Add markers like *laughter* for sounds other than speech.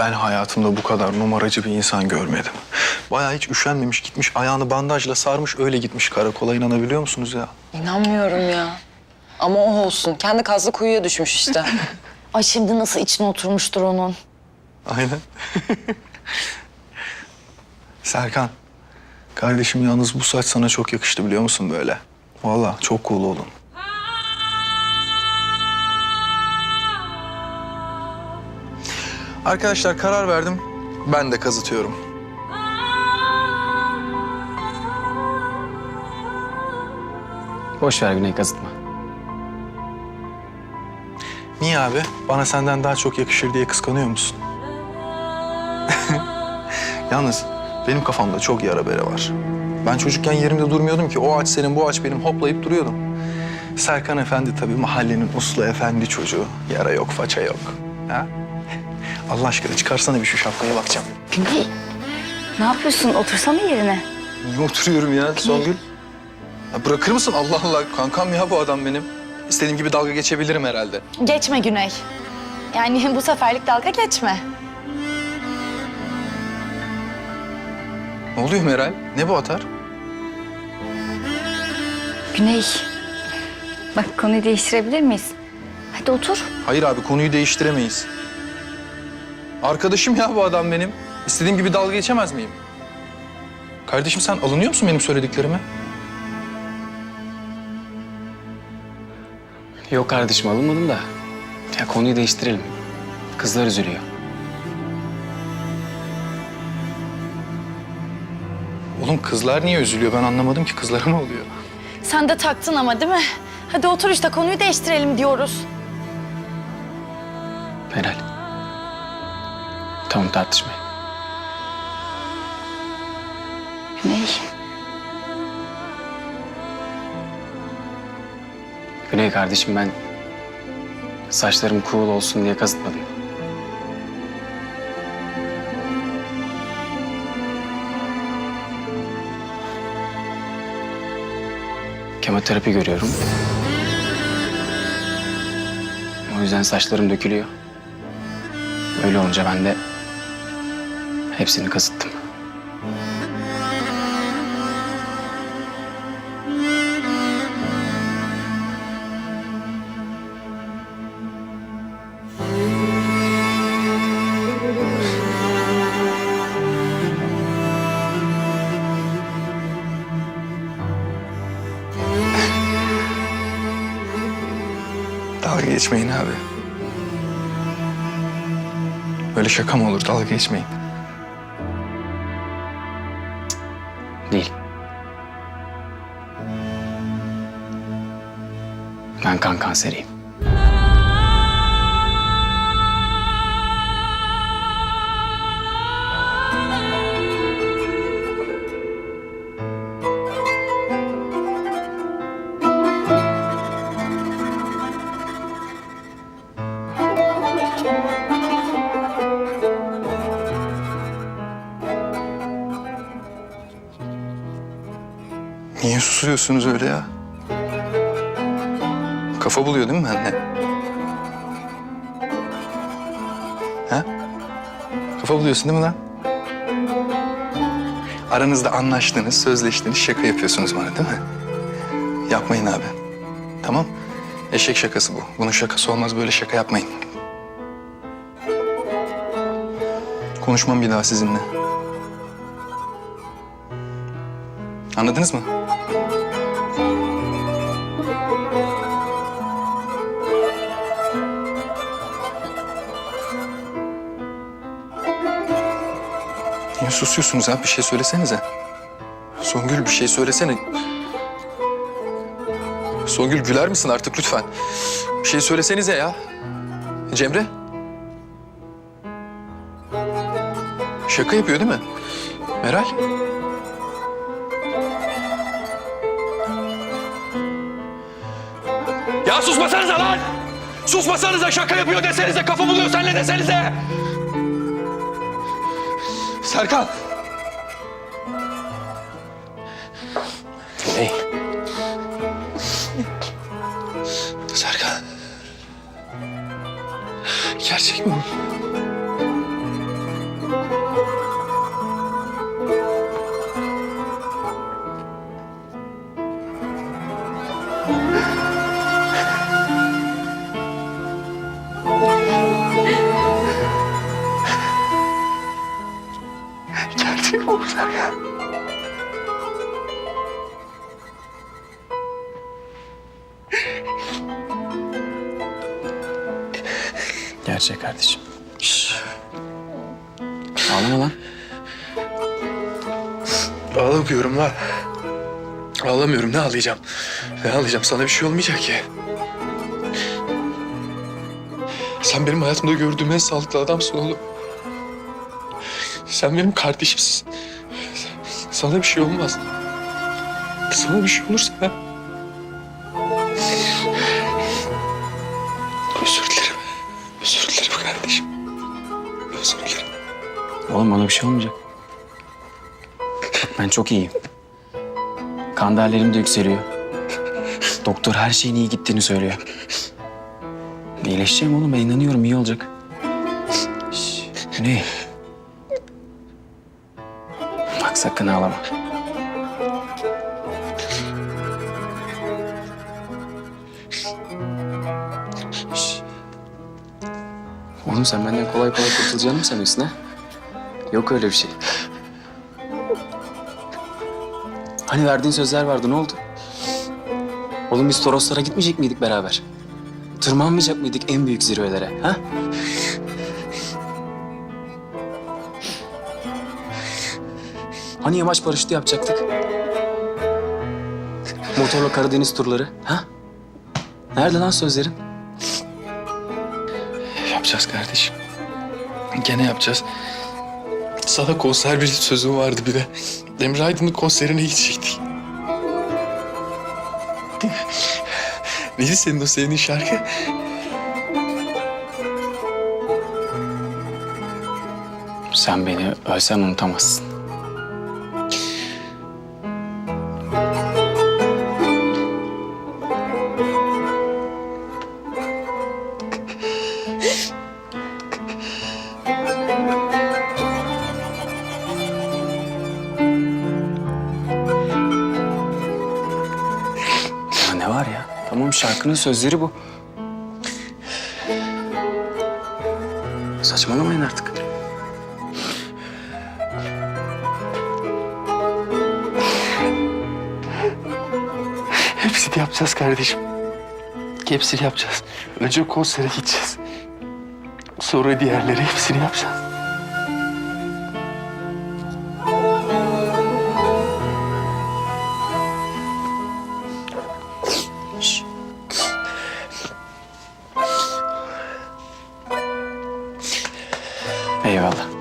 Ben hayatımda bu kadar numaracı bir insan görmedim. Bayağı hiç üşenmemiş gitmiş ayağını bandajla sarmış öyle gitmiş karakola inanabiliyor musunuz ya? İnanmıyorum ya. Ama o olsun. Kendi kazlı kuyuya düşmüş işte. *laughs* Ay şimdi nasıl içine oturmuştur onun. Aynen. Serkan, kardeşim yalnız bu saç sana çok yakıştı biliyor musun böyle? Vallahi çok cool oldun. Arkadaşlar karar verdim. Ben de kazıtıyorum. Boş ver Güney kazıtma. Niye abi? Bana senden daha çok yakışır diye kıskanıyor musun? *laughs* Yalnız benim kafamda çok yara bere var. Ben çocukken yerimde durmuyordum ki. O ağaç senin, bu ağaç benim hoplayıp duruyordum. Serkan Efendi tabii mahallenin uslu efendi çocuğu. Yara yok, faça yok. Ha? Allah aşkına çıkarsana bir şu şapkaya bakacağım. Güney ne yapıyorsun? Otursana yerine. Niye oturuyorum ya Songül? Ya bırakır mısın? Allah Allah kankam ya bu adam benim. İstediğim gibi dalga geçebilirim herhalde. Geçme Güney. Yani bu seferlik dalga geçme. Ne oluyor Meral? Ne bu atar? Güney. Bak konuyu değiştirebilir miyiz? Hadi otur. Hayır abi konuyu değiştiremeyiz. Arkadaşım ya bu adam benim. İstediğim gibi dalga geçemez miyim? Kardeşim sen alınıyor musun benim söylediklerime? Yok kardeşim alınmadım da. Ya konuyu değiştirelim. Kızlar üzülüyor. Oğlum kızlar niye üzülüyor ben anlamadım ki kızlara ne oluyor? Sen de taktın ama değil mi? Hadi otur işte konuyu değiştirelim diyoruz. Meral. Tamam tartışmayın. Güney. Güney kardeşim ben saçlarım cool olsun diye kazıtmadım. Kemoterapi görüyorum. O yüzden saçlarım dökülüyor. Öyle olunca ben de hepsini kazıttım. Dalga geçmeyin abi. Böyle şaka mı olur dalga geçmeyin. Ben kan kanseriyim. Niye susuyorsunuz öyle ya? Kafa buluyor değil mi anne? Ha? Kafa buluyorsun değil mi lan? Aranızda anlaştınız, sözleştiniz, şaka yapıyorsunuz bana değil mi? Yapmayın abi. Tamam? Eşek şakası bu. Bunun şakası olmaz, böyle şaka yapmayın. Konuşmam bir daha sizinle. Anladınız mı? Susuyorsunuz ha? Bir şey söylesenize. Songül bir şey söylesene. Songül güler misin artık lütfen? Bir şey söylesenize ya. Cemre? Şaka yapıyor değil mi? Meral? Ya susmasanıza lan! Susmasanıza şaka yapıyor desenize, kafa buluyor senle desenize! Serkan! Güney. Serkan. Gerçek mi? bu? Buradayım orada. Gerçek kardeşim. Şş. Ağlama lan. Ağlamıyorum lan. Ağlamıyorum. Ne ağlayacağım? Ne ağlayacağım? Sana bir şey olmayacak ki. Sen benim hayatımda gördüğüm en sağlıklı adamsın oğlum. Sen benim kardeşimsin. Sana bir şey olmaz. Sana bir şey olursa ben... Özür dilerim. Özür dilerim kardeşim. Özür dilerim. Oğlum bana bir şey olmayacak. Ben çok iyiyim. Kan değerlerim de yükseliyor. Doktor her şeyin iyi gittiğini söylüyor. İyileşeceğim oğlum ben inanıyorum iyi olacak. Şş, ne? Sakın ağlama. Oğlum sen benden kolay kolay kurtulacağını mı sanıyorsun ha? Yok öyle bir şey. Hani verdiğin sözler vardı ne oldu? Oğlum biz Toroslara gitmeyecek miydik beraber? Tırmanmayacak mıydık en büyük zirvelere ha? Hani yamaç paraşütü yapacaktık? Motorla Karadeniz turları ha? Nerede lan sözlerin? Yapacağız kardeşim. Gene yapacağız. Sana konser bir sözüm vardı bir de. Emre Aydın'ın konserine gidecektik. Neydi senin o sevdiğin şarkı? Sen beni ölsen unutamazsın. Tamam şarkının sözleri bu. Saçmalamayın artık. Hepsini yapacağız kardeşim. Hepsini yapacağız. Önce konsere gideceğiz. Sonra diğerleri hepsini yapacağız. Eyvallah.